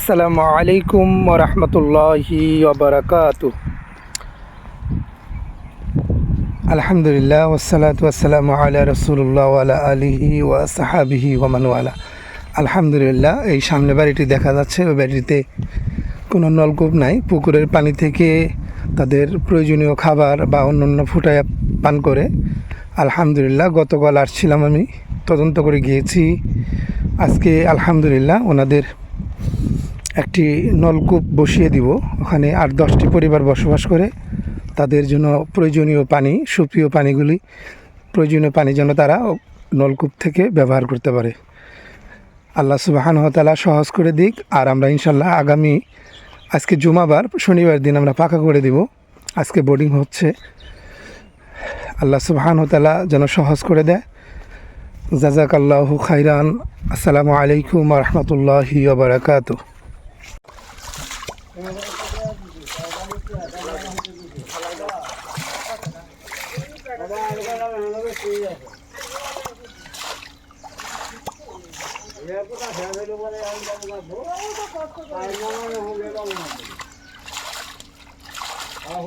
আসসালামু আলাইকুম রহমতুল্লাহি আলহামদুলিল্লাহ ওসালাত ওয়াসালামু আলা রসুল্লাহ আলা আলিহি ওয়া সাহাবিহি ওমানওয়ালা আলহামদুলিল্লাহ, এই সামনে বাড়িটি দেখা যাচ্ছে। ওই বাড়িতে কোনো নলকূপ নাই। পুকুরের পানি থেকে তাদের প্রয়োজনীয় খাবার বা অন্যান্য ফুটায় পান করে। আলহামদুলিল্লাহ, গতকাল আসছিলাম আমি। তদন্ত করে গিয়েছি। আজকে আলহামদুলিল্লাহ, ওনাদের একটি নলকূপ বসিয়ে দিব। ওখানে আট, দশটি পরিবার বসবাস করে। তাদের জন্য প্রয়োজনীয় পানি, সুপ্রিয় পানিগুলি, প্রয়োজনীয় পানি যেন তারা নলকূপ থেকে ব্যবহার করতে পারে। আল্লাহ সুবাহান হতালা সহজ করে দিক। আর আমরা ইনশাল্লাহ আগামী, আজকে জুমাবার, শনিবার দিন আমরা পাকা করে দিব। আজকে বোর্ডিং হচ্ছে। আল্লাহ সুবাহান হতালা যেন সহজ করে দেয়। জাজাক আল্লাহ খাইরান আসসালামু আলাইকুম রহমতুল্লাহি বারাকাতু আহ